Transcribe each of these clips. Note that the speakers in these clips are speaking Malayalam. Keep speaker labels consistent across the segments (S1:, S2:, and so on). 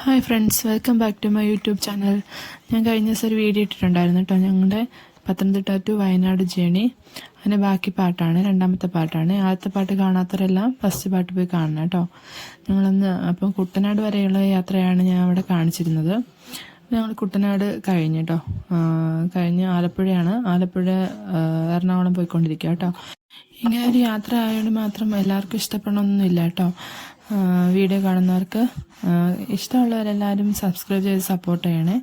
S1: Hi friends welcome back to my YouTube channel ഞാൻ കഴിഞ്ഞ ദിവസം ഒരു വീഡിയോ ഇട്ടിട്ടുണ്ടായിരുന്നു കേട്ടോ ഞങ്ങളുടെ പത്തനംതിട്ട ടു വയനാട് ജേണി അതിന്റെ ബാക്കി പാട്ടാണ് രണ്ടാമത്തെ പാട്ടാണ്. ആദ്യത്തെ പാട്ട് കാണാത്തവരെല്ലാം ഫസ്റ്റ് പാട്ട് പോയി കാണണം കേട്ടോ ഞങ്ങളൊന്ന് അപ്പം കുട്ടനാട് വരെയുള്ള യാത്രയാണ് ഞാൻ അവിടെ കാണിച്ചിരുന്നത്. ഞങ്ങൾ കുട്ടനാട് കഴിഞ്ഞു കേട്ടോ കഴിഞ്ഞ് ആലപ്പുഴയാണ്. ആലപ്പുഴ എറണാകുളം പോയിക്കൊണ്ടിരിക്കുക കേട്ടോ ഇങ്ങനെ ഒരു യാത്ര ആയതുകൊണ്ട് മാത്രം എല്ലാവർക്കും ഇഷ്ടപ്പെടണമെന്നില്ല കേട്ടോ വീഡിയോ കാണുന്നവർക്ക് ഇഷ്ടമുള്ളവരെല്ലാവരും സബ്സ്ക്രൈബ് ചെയ്ത് സപ്പോർട്ട് ചെയ്യണേ.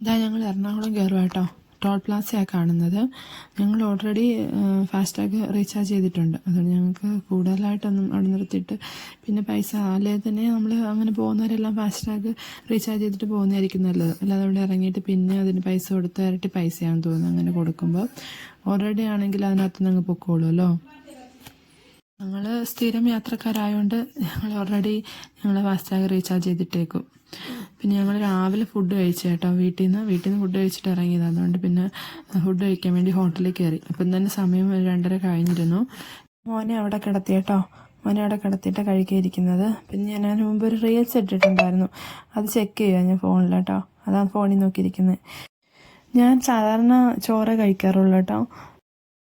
S1: ഇതാ ഞങ്ങൾ എറണാകുളം കയറുക കേട്ടോ. ടോൾ പ്ലാസയാണ് കാണുന്നത്. ഞങ്ങൾ ഓൾറെഡി ഫാസ്ടാഗ് റീചാർജ് ചെയ്തിട്ടുണ്ട്. അതുകൊണ്ട് ഞങ്ങൾക്ക് കൂടുതലായിട്ടൊന്നും അവിടെ നിർത്തിയിട്ട് പിന്നെ പൈസ അല്ലേ തന്നെ നമ്മൾ അങ്ങനെ പോകുന്നവരെല്ലാം ഫാസ്ടാഗ് റീചാർജ് ചെയ്തിട്ട് പോകുന്നതായിരിക്കും നല്ലത്. അല്ലാതെ അവിടെ ഇറങ്ങിയിട്ട് പിന്നെ അതിന് പൈസ കൊടുത്ത് ഇരട്ടി പൈസയാണെന്ന് തോന്നുന്നു അങ്ങനെ കൊടുക്കുമ്പോൾ ഓൾറെഡി ആണെങ്കിൽ അതിനകത്ത് നിന്ന് പൊക്കോളുമല്ലോ ഞങ്ങൾ സ്ഥിരം യാത്രക്കാരായതുകൊണ്ട് ഞങ്ങൾ ഓൾറെഡി ഞങ്ങൾ ഫാസ്റ്റാഗ് റീചാർജ് ചെയ്തിട്ടേക്കും. പിന്നെ ഞങ്ങൾ രാവിലെ ഫുഡ് കഴിച്ചു കേട്ടോ വീട്ടിൽ നിന്ന് വീട്ടിൽ നിന്ന് ഫുഡ് കഴിച്ചിട്ട് ഇറങ്ങിയത്. അതുകൊണ്ട് പിന്നെ ഫുഡ് കഴിക്കാൻ വേണ്ടി ഹോട്ടലിൽ കയറി അപ്പം തന്നെ സമയം രണ്ടര കഴിഞ്ഞിരുന്നു. മോനെ അവിടെ കിടത്തി കേട്ടോ മോനെ അവിടെ കിടത്തിയിട്ട് കഴിക്കാതിരിക്കുന്നത് പിന്നെ ഞാൻ അതിന് മുമ്പ് ഒരു റീൽസ് ഇട്ടിട്ടുണ്ടായിരുന്നു. അത് ചെക്ക് ചെയ്യുക ഞാൻ ഫോണിൽ കേട്ടോ അതാണ് ഫോണിൽ നോക്കിയിരിക്കുന്നത് ഞാൻ സാധാരണ ചോറ് കഴിക്കാറുള്ളൂ കേട്ടോ.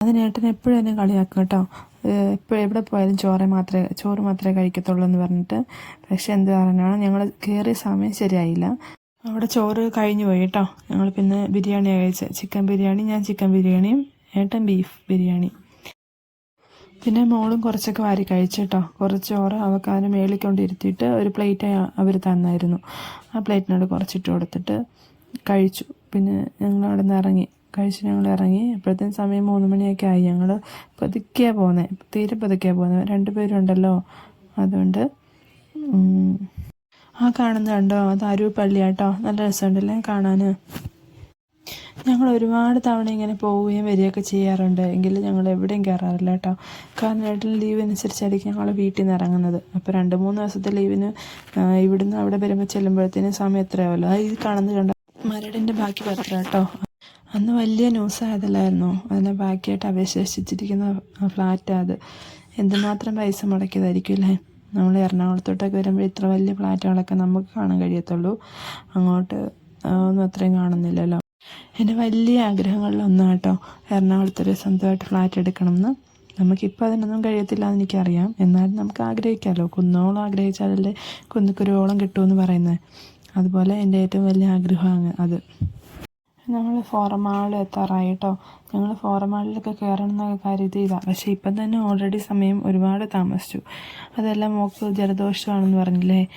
S1: അതിനേട്ടൻ എപ്പോഴും എന്നെ കളിയാക്കും കേട്ടോ. എപ്പോഴും എവിടെ പോയാലും ചോറ് മാത്രമേ ചോറ് മാത്രമേ കഴിക്കത്തുള്ളൂ എന്ന് പറഞ്ഞിട്ട്. പക്ഷെ എന്ത് കാരണമാണ്? ഞങ്ങൾ കയറിയ സമയം ശരിയായില്ല. അവിടെ ചോറ് കഴിഞ്ഞു പോയി കേട്ടോ. ഞങ്ങൾ പിന്നെ ബിരിയാണി കഴിച്ച്. ചിക്കൻ ബിരിയാണി ഞാൻ ചിക്കൻ ബിരിയാണിയും ഏട്ടൻ ബീഫ് ബിരിയാണി. പിന്നെ മോളും കുറച്ചൊക്കെ വാരി കഴിച്ചു കേട്ടോ. കുറച്ച് ചോറ് അവൾക്ക് അതിന് മേളിൽ ഒരു പ്ലേറ്റ് അവർ തന്നായിരുന്നു. ആ പ്ലേറ്റിനോട് കുറച്ചിട്ട് കൊടുത്തിട്ട് കഴിച്ചു. പിന്നെ ഞങ്ങൾ അവിടെ നിന്ന് ഇറങ്ങി. കഴിച്ച് ഞങ്ങൾ ഇറങ്ങി. അപ്പോഴത്തേനും സമയം മൂന്ന് മണിയൊക്കെ ആയി. ഞങ്ങൾ പതുക്കെ പോകുന്നത് തീരെ പതുക്കെ പോകുന്നത് രണ്ടുപേരും ഉണ്ടല്ലോ അതുകൊണ്ട് ആ കാണുന്ന കണ്ടോ? അത് അരൂർ പള്ളിയാട്ടോ നല്ല രസമുണ്ടല്ലേ കാണാൻ ഞങ്ങൾ ഒരുപാട് തവണ ഇങ്ങനെ പോവുകയും വരികയൊക്കെ ചെയ്യാറുണ്ട്. എങ്കിലും ഞങ്ങൾ എവിടെയും കയറാറില്ല കേട്ടോ. കാരണം ഏട്ടൻ ലീവ് അനുസരിച്ചായിരിക്കും ഞങ്ങൾ വീട്ടിൽ നിന്ന് ഇറങ്ങുന്നത്. അപ്പോൾ രണ്ട് മൂന്ന് ദിവസത്തെ ലീവിന് ഇവിടുന്ന് അവിടെ വരുമ്പോൾ ചെല്ലുമ്പോഴത്തേനും സമയം എത്രയാവല്ലോ. ഈ കാണുന്നത് കണ്ടോ? മരടിന്റെ ബാക്കി പത്രം കേട്ടോ. അന്ന് വലിയ ന്യൂസ് ആയതല്ലായിരുന്നോ? അതിനെ ബാക്കിയായിട്ട് അപേക്ഷിച്ചിരിക്കുന്ന ഫ്ലാറ്റ് അത്. എന്തുമാത്രം പൈസ മുടക്കിയതായിരിക്കും അല്ലേ? നമ്മൾ എറണാകുളത്തോട്ടൊക്കെ വരുമ്പോൾ ഇത്ര വലിയ ഫ്ലാറ്റുകളൊക്കെ നമുക്ക് കാണാൻ കഴിയത്തുള്ളൂ. അങ്ങോട്ട് ഒന്നും അത്രയും കാണുന്നില്ലല്ലോ. എന്റെ വലിയ ആഗ്രഹങ്ങളിലൊന്നാണ് കേട്ടോ എറണാകുളത്തൊരു സ്വന്തമായിട്ട് ഫ്ലാറ്റ് എടുക്കണമെന്ന് നമുക്കിപ്പോൾ അതിനൊന്നും കഴിയത്തില്ല എന്ന് എനിക്കറിയാം. എന്നാലും നമുക്ക് ആഗ്രഹിക്കാമല്ലോ കുന്നോളം ആഗ്രഹിച്ചാലല്ലേ കുന്നിക്കുരുവോളം കിട്ടുമെന്ന് പറയുന്നത് അതുപോലെ എന്റെ ഏറ്റവും വലിയ ആഗ്രഹമാണ് അത്. നമ്മൾ ഫോറമാളിൽ എത്താറായി കേട്ടോ ഞങ്ങൾ ഫോറമാളിലൊക്കെ കയറണം എന്നൊക്കെ കരുതിയതാണ് പക്ഷേ ഇപ്പം തന്നെ ഓൾറെഡി സമയം ഒരുപാട് താമസിച്ചു. അതെല്ലാം മോക്ക് ജലദോഷമാണെന്ന് പറഞ്ഞില്ലേ?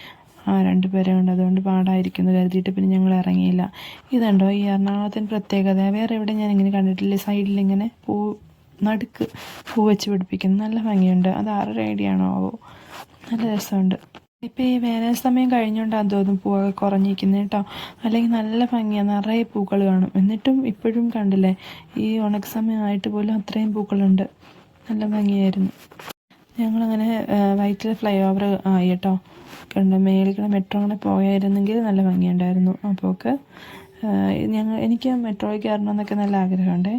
S1: ആ രണ്ട് പേരെ ഉണ്ട് അതുകൊണ്ട് പാടായിരിക്കുന്നു കരുതിയിട്ട് പിന്നെ ഞങ്ങൾ ഇറങ്ങിയില്ല. ഇതുണ്ടോ ഈ എറണാകുളത്തിന്റെ പ്രത്യേകത? വേറെ എവിടെ ഞാൻ ഇങ്ങനെ കണ്ടിട്ടില്ല? സൈഡിൽ ഇങ്ങനെ പൂ നടുക്ക് പൂ വെച്ച് പിടിപ്പിക്കുന്നു. നല്ല ഭംഗിയുണ്ട്. അത് ആരുടെ ഐഡിയ ആണോ? ആവോ നല്ല രസമുണ്ട്. ഇപ്പം ഈ വേനൽ സമയം കഴിഞ്ഞുകൊണ്ടാണ് തോന്നുന്നു പൂവൊക്കെ കുറഞ്ഞിരിക്കുന്നത് കേട്ടോ അല്ലെങ്കിൽ നല്ല ഭംഗിയാണ് നിറയെ പൂക്കൾ കാണും. എന്നിട്ടും ഇപ്പോഴും കണ്ടില്ലേ? ഈ ഉണക്ക സമയമായിട്ട് പോലും അത്രയും പൂക്കളുണ്ട്. നല്ല ഭംഗിയായിരുന്നു. ഞങ്ങളങ്ങനെ വൈറ്റിൽ ഫ്ലൈ ഓവർ ആയി കേട്ടോ കണ്ട്. മേളിൽ മെട്രോ അങ്ങനെ പോയായിരുന്നെങ്കിൽ നല്ല ഭംഗിയുണ്ടായിരുന്നു. അപ്പോൾക്ക് ഞങ്ങൾ എനിക്ക് മെട്രോയിൽ കയറണമെന്നൊക്കെ നല്ല ആഗ്രഹമുണ്ട്.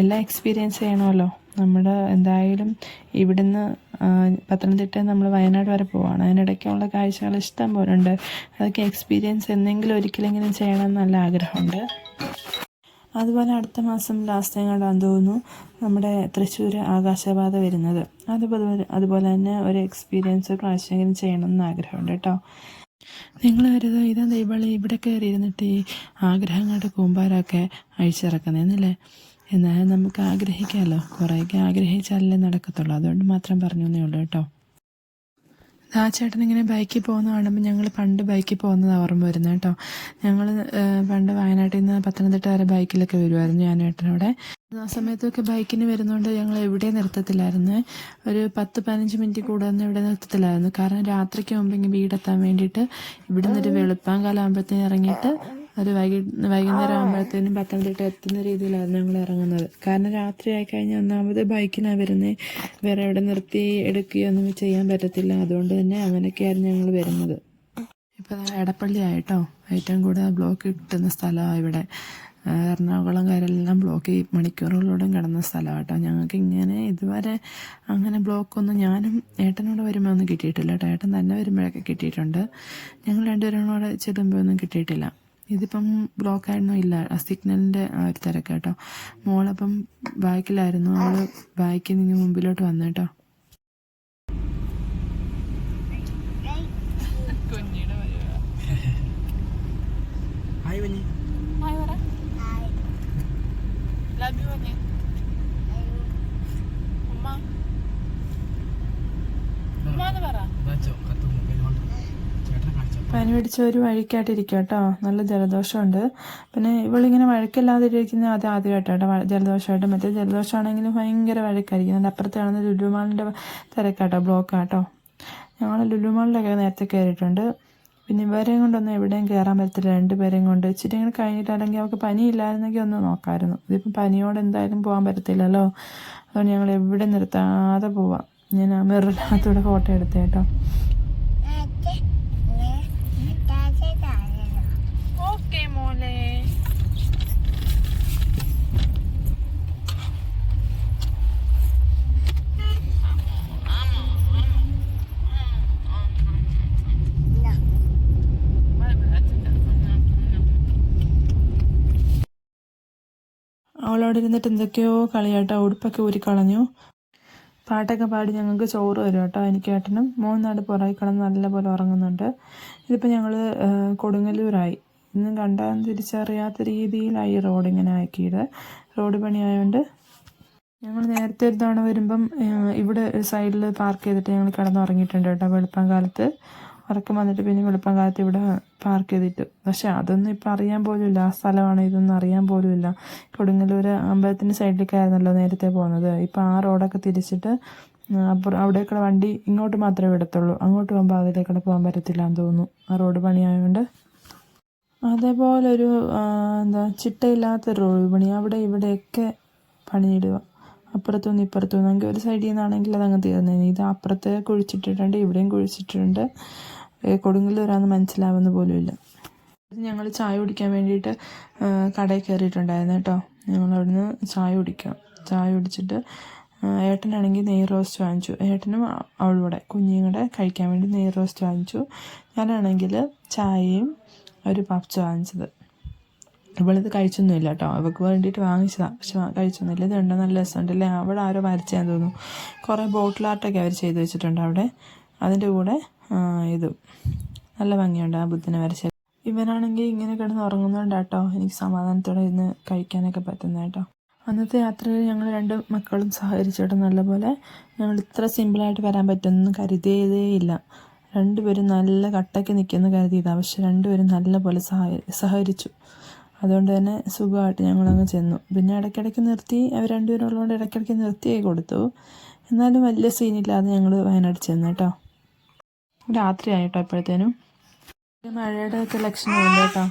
S1: എല്ലാം എക്സ്പീരിയൻസ് ചെയ്യണമല്ലോ. നമ്മുടെ എന്തായാലും ഇവിടുന്ന് പത്തനംതിട്ട നമ്മൾ വയനാട് വരെ പോവാണ്. അതിനിടയ്ക്കുള്ള കാഴ്ചകൾ ഇഷ്ടം പോലെ ഉണ്ട് അതൊക്കെ എക്സ്പീരിയൻസ് എന്തെങ്കിലും ഒരിക്കലെങ്കിലും ചെയ്യണമെന്ന് നല്ല ആഗ്രഹമുണ്ട്. അതുപോലെ അടുത്ത മാസം ലാസ്റ്റ് എങ്ങാണ്ടാന്ന് തോന്നുന്നു. നമ്മുടെ തൃശ്ശൂർ ആകാശപാത വരുന്നത്. അതുപോലെ അതുപോലെ തന്നെ ഒരു എക്സ്പീരിയൻസ് പ്രാവശ്യമെങ്കിലും ചെയ്യണമെന്ന് ആഗ്രഹമുണ്ട് കേട്ടോ. നിങ്ങൾ കരുതോ ഇതാ ദൈവളി ഇവിടെ കയറി ഇരുന്നിട്ട് ഈ ആഗ്രഹങ്ങളുടെ കൂമ്പാരമൊക്കെ അഴിച്ചിറക്കുന്നതെന്നല്ലേ എന്നാലും നമുക്ക് ആഗ്രഹിക്കാമല്ലോ കുറേയൊക്കെ ആഗ്രഹിച്ചാലല്ലേ നടക്കത്തുള്ളൂ. അതുകൊണ്ട് മാത്രം പറഞ്ഞു എന്നേ ഉള്ളൂ കേട്ടോ. ആ ചേട്ടൻ ഇങ്ങനെ ബൈക്കിൽ പോകുന്ന കാണുമ്പോൾ ഞങ്ങൾ പണ്ട് ബൈക്കിൽ പോകുന്നത് ഓർമ്മ വരുന്നത് കേട്ടോ. ഞങ്ങൾ പണ്ട് വയനാട്ടിൽ നിന്ന് പത്തനംതിട്ട വരെ ബൈക്കിലൊക്കെ വരുമായിരുന്നു ഞാൻ ഏട്ടനോടെ ആ സമയത്തൊക്കെ ബൈക്കിന് വരുന്നതുകൊണ്ട് ഞങ്ങൾ എവിടെ നിർത്തത്തില്ലായിരുന്നു. ഒരു പത്ത് പതിനഞ്ച് മിനിറ്റ് കൂടുതൽ ഇവിടെ നിർത്തത്തില്ലായിരുന്നു. കാരണം രാത്രിക്ക് മുമ്പ് ഇങ്ങനെ വീടെത്താൻ വേണ്ടിയിട്ട് ഇവിടെ നിന്നൊരു വെളുപ്പാങ്കാലം ആകുമ്പോഴത്തേന് ഇറങ്ങിയിട്ട് ഒരു വൈകി വൈകുന്നേരം ആകുമ്പോഴത്തേനും പത്തനംതിട്ട എത്തുന്ന രീതിയിലായിരുന്നു ഞങ്ങൾ ഇറങ്ങുന്നത്. കാരണം രാത്രി ആയി കഴിഞ്ഞാൽ ഒന്നാമത് ബൈക്കിനാണ് വരുന്നത് വേറെ എവിടെ നിർത്തി എടുക്കുകയോ ഒന്നും ചെയ്യാൻ പറ്റത്തില്ല. അതുകൊണ്ട് തന്നെ അങ്ങനെയൊക്കെയായിരുന്നു ഞങ്ങൾ വരുന്നത്. ഇപ്പോൾ എടപ്പള്ളി ആയിട്ടോ? ഏറ്റവും കൂടുതൽ ബ്ലോക്ക് കിട്ടുന്ന സ്ഥലമാണ് ഇവിടെ. എറണാകുളം എറണാകുളംകാരെല്ലാം ബ്ലോക്ക് മണിക്കൂറുകളോടും കിടന്ന സ്ഥലമാണ് കേട്ടോ. ഞങ്ങൾക്ക് ഇങ്ങനെ ഇതുവരെ അങ്ങനെ ബ്ലോക്കൊന്നും ഞാനും ഏട്ടനോട് വരുമ്പോൾ ഒന്നും കിട്ടിയിട്ടില്ല കേട്ടോ. ഏട്ടൻ തന്നെ വരുമ്പോഴൊക്കെ കിട്ടിയിട്ടുണ്ട്. ഞങ്ങൾ രണ്ടുപേരും കൂടെ ചെല്ലുമ്പോൾ ഒന്നും കിട്ടിയിട്ടില്ല. ഇതിപ്പം ബ്ലോക്കായിരുന്നു ഇല്ല ആ സിഗ്നലിന്റെ ആ ഒരു തിരക്ക് കേട്ടോ മോളപ്പം ബാക്കിലായിരുന്നു അവൾ ബാക്കിൽ നിന്ന് മുമ്പിലോട്ട് വന്നു കേട്ടോ.
S2: ഹായ് കുഞ്ഞി ഇതാച്ചോ കത്ത് മൊബൈൽ കൊണ്ട് ചേട്ടനെ കാണിച്ചോ
S1: പനി പിടിച്ച ഒരു വഴിക്കായിട്ടിരിക്കും കേട്ടോ. നല്ല ജലദോഷമുണ്ട്. പിന്നെ ഇവളിങ്ങനെ വഴക്കില്ലാതെ ഇരിക്കുന്ന അത് ആദ്യമായിട്ട് കേട്ടോ ജലദോഷമായിട്ട്. മറ്റേ ജലദോഷമാണെങ്കിലും ഭയങ്കര വഴക്കായിരിക്കും. അതിന്റെ അപ്പുറത്ത് കാണുന്ന ലുലുമാളിന്റെ തിരക്കാട്ടോ ബ്ലോക്കാട്ടോ. ഞങ്ങൾ ലുലുമാളിലൊക്കെ നേരത്തെ കയറിയിട്ടുണ്ട് പിന്നെ ഇവരെയും കൊണ്ടൊന്നും എവിടെയും കയറാൻ പറ്റത്തില്ല. രണ്ടുപേരെയും കൊണ്ട് ഇച്ചിരി ഇങ്ങനെ കഴിഞ്ഞിട്ടാണെങ്കിൽ അവൾക്ക് പനി ഇല്ലായിരുന്നെങ്കിൽ ഒന്ന് നോക്കാമായിരുന്നു ഇതിപ്പം പനിയോട് എന്തായാലും പോകാൻ പറ്റത്തില്ലല്ലോ. അതുകൊണ്ട് ഞങ്ങൾ എവിടെ നിർത്താതെ പോവാം. ഞാൻ ആ മിററിനകത്തൂടെ ഫോട്ടോ എടുത്തേ കേട്ടോ ഓക്കെ മോളെ അവളവിടെ ഇരുന്നിട്ട് എന്തൊക്കെയോ കളിയാട്ടോ ഉടുപ്പൊക്കെ ഊരിക്കളഞ്ഞു. പാട്ടൊക്കെ പാടി ഞങ്ങൾക്ക് ചോറ് തരും കേട്ടോ എനിക്ക് ഏട്ടനും മൂന്നാട് പുറകെ കിടന്ന് നല്ലപോലെ ഉറങ്ങുന്നുണ്ട്. ഇതിപ്പോൾ ഞങ്ങൾ കൊടുങ്ങല്ലൂരായി. ഇന്നും കണ്ടാൽ തിരിച്ചറിയാത്ത രീതിയിലായി റോഡ് ഇങ്ങനെ ആക്കിയത്. റോഡ് പണിയായതുകൊണ്ട് ഞങ്ങൾ നേരത്തെ ഒരു തവണ വരുമ്പം ഇവിടെ സൈഡിൽ പാർക്ക് ചെയ്തിട്ട് ഞങ്ങൾ കിടന്നുറങ്ങിയിട്ടുണ്ട് കേട്ടോ വെളുപ്പം കാലത്ത്. ഉറക്കം വന്നിട്ട് പിന്നെ വെളുപ്പം കാലത്ത് ഇവിടെ പാർക്ക് ചെയ്തിട്ട്. പക്ഷെ അതൊന്നും ഇപ്പം അറിയാൻ പോലുമില്ല. ആ സ്ഥലമാണ് ഇതൊന്നും അറിയാൻ പോലുമില്ല. കൊടുങ്ങല്ലൂർ അമ്പലത്തിന്റെ സൈഡിലേക്കായിരുന്നല്ലോ നേരത്തെ പോകുന്നത് ഇപ്പം ആ റോഡൊക്കെ തിരിച്ചിട്ട് അപ്പുറം അവിടേക്കുള്ള വണ്ടി ഇങ്ങോട്ട് മാത്രമേ വിടത്തുള്ളൂ. അങ്ങോട്ട് പോകുമ്പോൾ അതിലേക്കൂടെ പോകാൻ പറ്റത്തില്ല എന്ന് തോന്നുന്നു. ആ റോഡ് പണിയായതുകൊണ്ട് അതേപോലെ ഒരു എന്താ ചിട്ടയില്ലാത്ത റോഡ് പണി. അവിടെ ഇവിടെയൊക്കെ പണിയിടുക. അപ്പുറത്തുനിന്ന് ഇപ്പുറത്തുനിന്ന്. എങ്കിൽ ഒരു സൈഡിൽ നിന്നാണെങ്കിൽ അതങ്ങ് തീർന്നേനെ. ഇത് അപ്പുറത്ത് കുഴിച്ചിട്ടിട്ടുണ്ട് ഇവിടെയും കുഴിച്ചിട്ടിട്ടുണ്ട്. ഏ, കൊടുങ്ങല്ലൂരാന്ന് മനസ്സിലാവുന്ന പോലുമില്ല. ഞങ്ങൾ ചായ കുടിക്കാൻ വേണ്ടിയിട്ട് കടയിൽ കയറിയിട്ടുണ്ടായിരുന്നു കേട്ടോ. ഞങ്ങൾ അവിടുന്ന് ചായ കുടിക്കാം. ചായ കുടിച്ചിട്ട് ഏട്ടനാണെങ്കിൽ നെയ് റോസ്റ്റ് വാങ്ങിച്ചു. ഏട്ടനും അവളുടെ കുഞ്ഞും കൂടെ കഴിക്കാൻ വേണ്ടി നെയ് റോസ്റ്റ് വാങ്ങിച്ചു. ഞാനാണെങ്കിൽ ചായയും ഒരു പപ്സ് വാങ്ങിച്ചത്. ഇവളിത് കഴിച്ചൊന്നുമില്ല കേട്ടോ. അവൾക്ക് വേണ്ടിയിട്ട് വാങ്ങിച്ചതാണ് പക്ഷെ കഴിച്ചൊന്നുമില്ല. ഇത് നല്ല രസമുണ്ടല്ലേ? അവിടെ ആരോ വരച്ചാൽ തോന്നുന്നു. കുറേ ബോട്ടിൽ ആർട്ടൊക്കെ അവർ ചെയ്ത് വെച്ചിട്ടുണ്ട് അവിടെ. അതിന്റെ കൂടെ ഇതും. നല്ല ഭംഗിയുണ്ട് ആ ബുദ്ധനെ വരച്ച ഇവനാണെങ്കിൽ ഇങ്ങനെ കിടന്ന് ഉറങ്ങുന്നുണ്ട് കേട്ടോ. എനിക്ക് സമാധാനത്തോടെ ഇരുന്ന് കഴിക്കാനൊക്കെ പറ്റുന്നത് കേട്ടോ. അന്നത്തെ യാത്രയിൽ ഞങ്ങൾ രണ്ട് മക്കളും സഹകരിച്ചിട്ട് നല്ലപോലെ ഞങ്ങൾ ഇത്ര സിമ്പിളായിട്ട് വരാൻ പറ്റുമെന്ന് കരുതിയതേ ഇല്ല. രണ്ടുപേരും നല്ല കട്ടയ്ക്ക് നിൽക്കുമെന്ന് കരുതിയതാണ് പക്ഷെ രണ്ടുപേരും നല്ലപോലെ സഹ സഹകരിച്ചു. അതുകൊണ്ട് തന്നെ സുഖമായിട്ട് ഞങ്ങളങ്ങ് ചെന്നു. പിന്നെ ഇടയ്ക്കിടയ്ക്ക് നിർത്തി അവർ രണ്ടുപേരും ഉള്ളതുകൊണ്ട് ഇടയ്ക്കിടയ്ക്ക് നിർത്തിയായി കൊടുത്തു. എന്നാലും വലിയ സീനില്ലാതെ ഞങ്ങൾ വയനാട് ചെന്നു കേട്ടോ. രാത്രിയായിട്ടോ ഇപ്പോഴത്തേനും മഴയുടെ ഒക്കെ ലക്ഷണമുണ്ട് കേട്ടോ.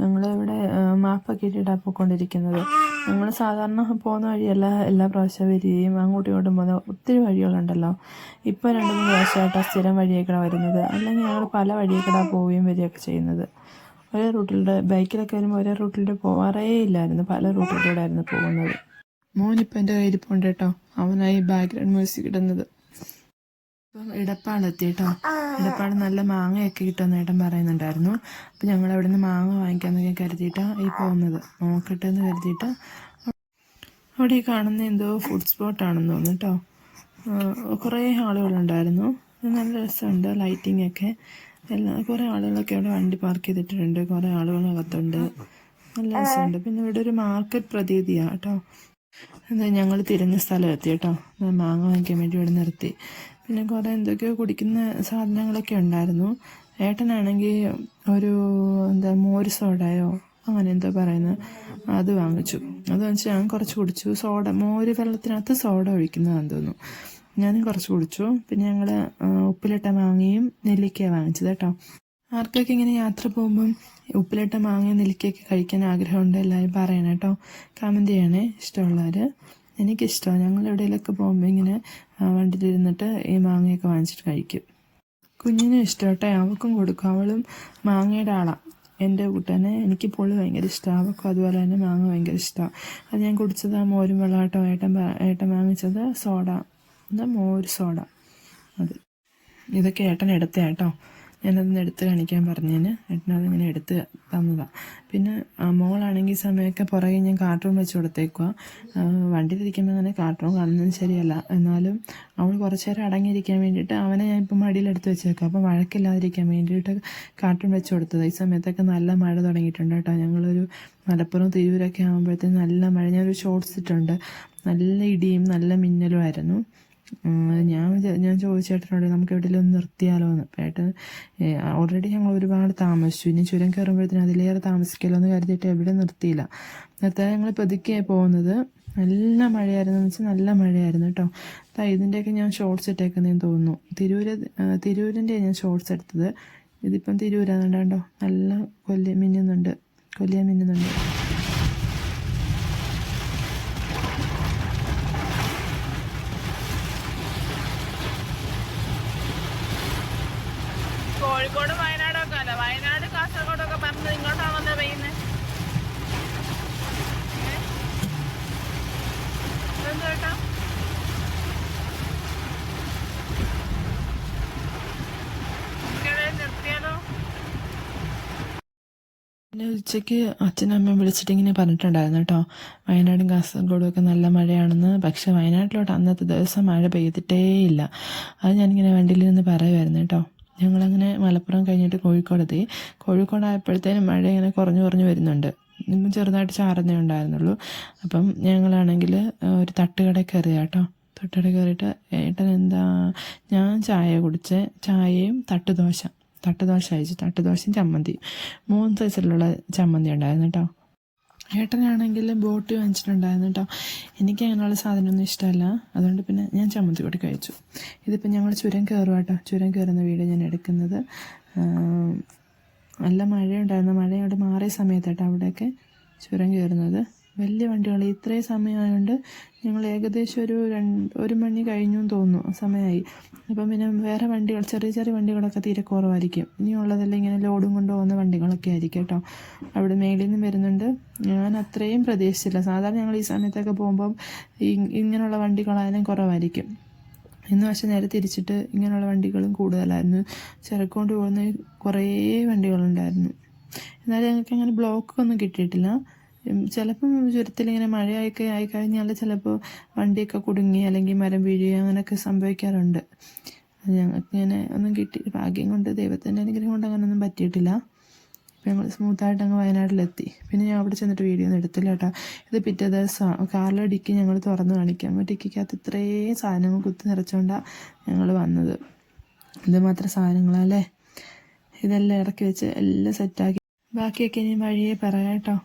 S1: ഞങ്ങളിവിടെ മാപ്പൊക്കെ ഇട്ടിട്ടാണ് പോയിക്കൊണ്ടിരിക്കുന്നത്. ഞങ്ങൾ സാധാരണ പോകുന്ന വഴിയല്ല എല്ലാ പ്രാവശ്യം വരികയും അങ്ങോട്ടും ഇങ്ങോട്ടും പോകുന്ന ഒത്തിരി വഴികളുണ്ടല്ലോ. ഇപ്പോൾ രണ്ട് മൂന്ന് പ്രാവശ്യമായിട്ടാണ് സ്ഥിരം വഴിയൊക്കെ വരുന്നത്. അല്ലെങ്കിൽ ഞങ്ങൾ പല വഴിയേക്കടെ പോവുകയും വരികയൊക്കെ ചെയ്യുന്നത്. ഒരേ റൂട്ടിലൂടെ ബൈക്കിലൊക്കെ വരുമ്പോൾ ഒരേ റൂട്ടിലൂടെ പോവാറേ ഇല്ലായിരുന്നു. പല റൂട്ടിലൂടെ ആയിരുന്നു പോകുന്നത് മോനിപ്പോൾ എന്റെ കയ്യിരിപ്പുണ്ട് കേട്ടോ. അവനായി ബാക്ക്ഗ്രൗണ്ട് മ്യൂസിക് ഇടുന്നത്. ഇപ്പം ഇടപ്പാടെത്തി കേട്ടോ ഇടപ്പാട് നല്ല മാങ്ങയൊക്കെ കിട്ടുമെന്ന് ഏട്ടൻ പറയുന്നുണ്ടായിരുന്നു. അപ്പം ഞങ്ങൾ അവിടെ നിന്ന് മാങ്ങ വാങ്ങിക്കാമെന്നൊക്കെ കരുതിയിട്ടാണ് ഈ പോകുന്നത്. നോക്കട്ടെ എന്ന് കരുതിയിട്ട്. അവിടെ ഈ കാണുന്ന എന്തോ ഫുഡ് സ്പോട്ടാണെന്ന് തോന്നുന്നു കേട്ടോ. കുറേ ആളുകളുണ്ടായിരുന്നു. നല്ല രസമുണ്ട് ലൈറ്റിംഗ് ഒക്കെ. എല്ലാ കുറേ ആളുകളൊക്കെ അവിടെ വണ്ടി പാർക്ക് ചെയ്തിട്ടുണ്ട്. കുറേ ആളുകൾ അകത്തുണ്ട് നല്ല രസമുണ്ട്. പിന്നെ ഇവിടെ ഒരു മാർക്കറ്റ് പ്രതീതിയാണ് കേട്ടോ. എന്താ ഞങ്ങൾ തിരിഞ്ഞ സ്ഥലം എത്തി കേട്ടോ. മാങ്ങ വാങ്ങിക്കാൻ വേണ്ടി ഇവിടെ നിർത്തി. പിന്നെ കുറേ എന്തൊക്കെയോ കുടിക്കുന്ന സാധനങ്ങളൊക്കെ ഉണ്ടായിരുന്നു. ഏട്ടനാണെങ്കിൽ ഒരു എന്താ മോര് സോഡയോ അങ്ങനെ എന്തോ പറയുന്നത് അത് വാങ്ങിച്ചു. അത് വെച്ച് ഞാൻ കുറച്ച് കുടിച്ചു. സോഡ മോര് വെള്ളത്തിനകത്ത് സോഡ ഒഴിക്കുന്നതാണെന്ന് തോന്നുന്നു. ഞാനും കുറച്ച് കുടിച്ചു. പിന്നെ ഞങ്ങൾ ഉപ്പിലിട്ട മാങ്ങയും നെല്ലിക്കയാണ് വാങ്ങിച്ചത് കേട്ടോ. ആർക്കൊക്കെ ഇങ്ങനെ യാത്ര പോകുമ്പം ഉപ്പിലിട്ട മാങ്ങയും നെല്ലിക്കയൊക്കെ കഴിക്കാൻ ആഗ്രഹമുണ്ട് എല്ലാവരും പറയണം കേട്ടോ. കമന്റ് ചെയ്യണേ ഇഷ്ടമുള്ളവർ എനിക്കിഷ്ടമാണ്. ഞങ്ങൾ എവിടെയെങ്കിലൊക്കെ പോകുമ്പോൾ ഇങ്ങനെ വണ്ടിയിലിരുന്നിട്ട് ഈ മാങ്ങയൊക്കെ വാങ്ങിച്ചിട്ട് കഴിക്കും. കുഞ്ഞിനും ഇഷ്ടം കേട്ടോ അവൾക്കും കൊടുക്കും. അവളും മാങ്ങയുടെ ആളാണ് എന്റെ കൂട്ടനെ എനിക്ക് പുളി ഭയങ്കര ഇഷ്ടമാണ് അവൾക്കും അതുപോലെ തന്നെ മാങ്ങ ഭയങ്കര ഇഷ്ടമാണ് അത് ഞാൻ കുടിച്ചത് ആ മോരും വെള്ളമാട്ടോ ഏട്ടൻ ഏട്ടൻ വാങ്ങിച്ചത് സോഡ. എന്താ മോര് സോഡ? അത്. ഇതൊക്കെ ഏട്ടൻ എടുത്തേ കേട്ടോ ഞാനതൊന്ന് എടുത്ത് കാണിക്കാൻ പറഞ്ഞതിന് ഏട്ടനതിങ്ങനെ എടുത്ത് തന്നതാണ് പിന്നെ മോളാണെങ്കിൽ സമയമൊക്കെ പുറകെ ഞാൻ കാർട്ടൂൺ വെച്ച് കൊടുത്തേക്കുക വണ്ടിയിലിരിക്കുമ്പോൾ അങ്ങനെ കാർട്ടൂൺ കാണുന്നത് ശരിയല്ല. എന്നാലും അവൾ കുറച്ച് നേരം അടങ്ങിയിരിക്കാൻ വേണ്ടിയിട്ട് അവനെ ഞാൻ ഇപ്പം മടിയിലെടുത്ത് വെച്ചേക്കാം അപ്പോൾ വഴക്കില്ലാതിരിക്കാൻ വേണ്ടിയിട്ട് കാർട്ടൂൺ വെച്ച് കൊടുത്തത്. ഈ സമയത്തൊക്കെ നല്ല മഴ തുടങ്ങിയിട്ടുണ്ട് കേട്ടോ. ഞങ്ങളൊരു മലപ്പുറം തിരൂരൊക്കെ ആകുമ്പോഴത്തേക്കും നല്ല മഴ. ഞാനൊരു ഷോർട്സ് ഇട്ടുണ്ട് നല്ല ഇടിയും നല്ല മിന്നലും ആയിരുന്നു. ഉം, ഞാൻ ഞാൻ ചോദിച്ചേട്ടനോട് നമുക്ക് എവിടെയെങ്കിലും ഒന്ന് നിർത്തിയാലോ എന്ന്. ഏട്ടൻ ഓൾറെഡി ഞങ്ങൾ ഒരുപാട് താമസിച്ചു. ഇനി ചുരം കയറുമ്പോഴത്തേനും അതിലേറെ താമസിക്കല്ലോ എന്ന് കരുതിയിട്ട് എവിടെ നിർത്തിയില്ല. നിർത്താതെ ഞങ്ങൾ പതുക്കെയാണ് പോകുന്നത്. നല്ല മഴയായിരുന്നു എന്ന് വെച്ചാൽ നല്ല മഴയായിരുന്നു കേട്ടോ. ദാ ഇതിന്റെയൊക്കെ ഞാൻ ഷോർട്സ് ഇട്ടേക്കുന്നതെന്ന് തോന്നുന്നു. തിരൂര് തിരൂരിന്റെ ഞാൻ ഷോർട്സ് എടുത്തത്. ഇതിപ്പം തിരൂരാന്നുണ്ട് നല്ല കൊല്ലിയ മിന്നുന്നുണ്ട്. കൊല്ലിയ മിന്നുന്നുണ്ട്
S3: കോഴിക്കോട് വയനാടൊക്കെ അല്ല വയനാട് കാസർഗോഡൊക്കെ പറഞ്ഞത് ഇങ്ങോട്ടാണല്ലോ പെയ്യുന്നത് എന്ത് കേട്ടോ നിർത്തിയാലോ
S1: പിന്നെ ഉച്ചയ്ക്ക് അച്ഛനും അമ്മയും വിളിച്ചിട്ട് ഇങ്ങനെ പറഞ്ഞിട്ടുണ്ടായിരുന്നു കേട്ടോ. വയനാടും കാസർഗോഡും ഒക്കെ നല്ല മഴയാണെന്ന്. പക്ഷെ വയനാട്ടിലോട്ട് അന്നത്തെ ദിവസം മഴ പെയ്തിട്ടേയില്ല അത് ഞാനിങ്ങനെ വണ്ടിയിൽ നിന്ന് പറയുമായിരുന്നു കേട്ടോ. ഞങ്ങളങ്ങനെ മലപ്പുറം കഴിഞ്ഞിട്ട് കോഴിക്കോടെത്തി കോഴിക്കോടായപ്പോഴത്തേനും മഴ ഇങ്ങനെ കുറഞ്ഞു കുറഞ്ഞു വരുന്നുണ്ട്. ഇന്നും ചെറുതായിട്ട് ചാറുന്നേ ഉണ്ടായിരുന്നുള്ളൂ. അപ്പം ഞങ്ങളാണെങ്കിൽ ഒരു തട്ടുകടയിൽ കയറിയ കേട്ടോ. തട്ടുകട കയറിയിട്ട് ഏട്ടൻ എന്താ ഞാൻ ചായ കുടിച്ച്. ചായയും തട്ടുദോശ. തട്ടുദോശ അയച്ചു തട്ടുദോശയും ചമ്മന്തിയും മൂന്ന് സൈസിലുള്ള ചമ്മന്തി ഉണ്ടായിരുന്നു കേട്ടോ ഏട്ടനാണെങ്കിൽ ബോട്ടി വാങ്ങിച്ചിട്ടുണ്ടായിരുന്നു കേട്ടോ എനിക്ക് അങ്ങനെയുള്ള സാധനമൊന്നും ഇഷ്ടമല്ല. അതുകൊണ്ട് പിന്നെ ഞാൻ ചമ്മന്തി കൂടി കഴിച്ചു. ഇതിപ്പോൾ ഞങ്ങൾ ചുരം കയറുക കേട്ടോ ചുരം കയറുന്ന വീഡിയോ ഞാൻ എടുക്കുന്നത്. നല്ല മഴയുണ്ടായിരുന്നു. മഴ അവിടെ മാറിയ സമയത്താട്ടോ അവിടെയൊക്കെ ചുരം കയറുന്നത് വലിയ വണ്ടികൾ ഇത്രയും സമയമായതുകൊണ്ട് ഞങ്ങൾ ഏകദേശം ഒരു രണ്ട് ഒരു മണി കഴിഞ്ഞു എന്ന് തോന്നുന്നു. സമയമായി. അപ്പം പിന്നെ വേറെ വണ്ടികൾ ചെറിയ ചെറിയ വണ്ടികളൊക്കെ തീരെ കുറവായിരിക്കും. ഇനിയുള്ളതെല്ലാം ഇങ്ങനെ ലോഡും കൊണ്ട് പോകുന്ന വണ്ടികളൊക്കെ ആയിരിക്കും കേട്ടോ. അവിടെ മേളിൽ നിന്ന് വരുന്നുണ്ട്. ഞാൻ അത്രയും പ്രതീക്ഷിച്ചില്ല. സാധാരണ ഞങ്ങൾ ഈ സമയത്തൊക്കെ പോകുമ്പം ഇങ്ങനെയുള്ള വണ്ടികളായാലും കുറവായിരിക്കും. ഇന്ന് പക്ഷെ നേരെ തിരിച്ചിട്ട് ഇങ്ങനെയുള്ള വണ്ടികളും കൂടുതലായിരുന്നു. ചിരക്കൊണ്ട് പോകുന്ന കുറേ വണ്ടികളുണ്ടായിരുന്നു. എന്നാലും ഞങ്ങൾക്ക് അങ്ങനെ ബ്ലോക്കൊന്നും കിട്ടിയിട്ടില്ല. ചിലപ്പം ചുരത്തിൽ ഇങ്ങനെ മഴയൊക്കെ ആയിക്കഴിഞ്ഞാൽ ചിലപ്പോൾ വണ്ടിയൊക്കെ കുടുങ്ങി അല്ലെങ്കിൽ മരം വീഴുക അങ്ങനെയൊക്കെ സംഭവിക്കാറുണ്ട്. ഞങ്ങൾക്ക് ഇങ്ങനെ ഒന്നും കിട്ടി ഭാഗ്യം കൊണ്ട് ദൈവത്തിന്റെ അനുഗ്രഹം കൊണ്ട് അങ്ങനെയൊന്നും പറ്റിയിട്ടില്ല. ഇപ്പം ഞങ്ങൾ സ്മൂത്തായിട്ട് അങ്ങ് വയനാട്ടിലെത്തി. പിന്നെ ഞാൻ അവിടെ ചെന്നിട്ട് വീഡിയോ ഒന്നും എടുത്തില്ല കേട്ടോ. ഇത് പിറ്റേ ദിവസം കാറിലെ ഡിക്കി ഞങ്ങൾ തുറന്നു കാണിക്കാം. ഡിക്കിക്കകത്ത് ഇത്രയും സാധനങ്ങൾ കുത്തി നിറച്ചുകൊണ്ടാണ് ഞങ്ങൾ വന്നത്. ഇത് മാത്രം സാധനങ്ങളല്ലേ ഇതെല്ലാം ഇറക്കി വെച്ച് എല്ലാം സെറ്റാക്കി. ബാക്കിയൊക്കെ ഇനി വഴിയെ പറയാം കേട്ടോ.